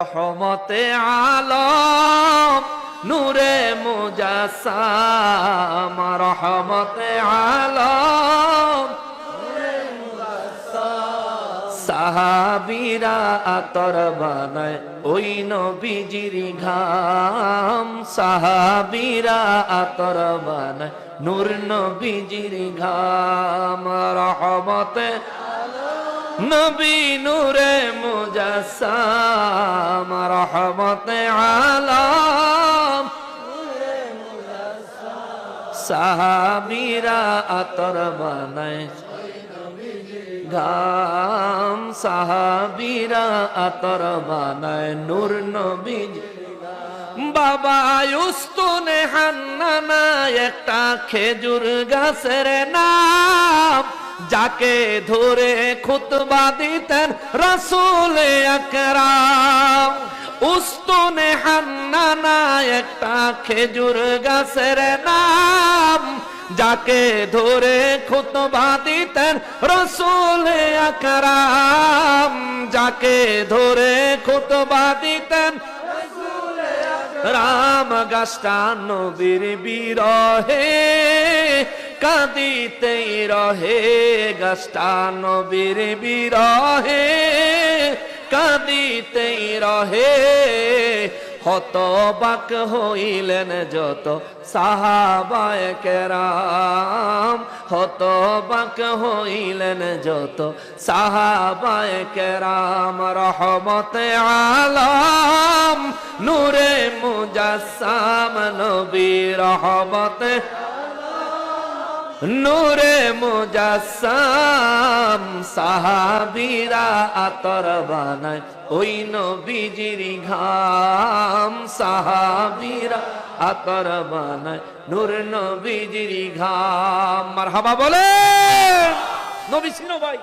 রহমতে আলম, নূরে মুজাসাম রহমতে আলম। সাহাবিরা আতর বানায় ওই নবীজির ঘাম। সাহাবিরা আতর বানায় নূর নবীজির ঘাম। রহমতে নবী নূরে মুজাসাম রহমতে আলম। সাহাবিরা আতর বানায়। ঘাম সাহাবিরা আতর বানায়। নূর নবী বাবা উস্তুনে হান্নানা একটা খেজুর গাছের নাম। যাকে ধরে খুতবা দিতেন রসুল আকরাম, উস্তুনে হান্নানা একটা খেজুর গাছের নাম, যাকে ধরে খুতবা দিতেন রসুল আকরাম, যাকে ধরে খুতবা দিতেন রাম গাছটা নবীর বিরহে কাঁদিতেই রহে গাছটা নবীর বিরহে কাঁদিতেই রহে হত হতবাক হইলেন যত সাহাবায় কেরাম, হতবাক হইলেন যত সাহাবায় কেরাম, রহমতে আলম, নূরে মুজাসাম নবী রহমতে নূরে মুজাসাম সাহাবিরা আতর বানায়। ওই নবীজির ঘাম সাহাবিরা আতর বানায়। নূর নবীজির ঘাম। মারহাবা বলে নবী ছিল ভাই।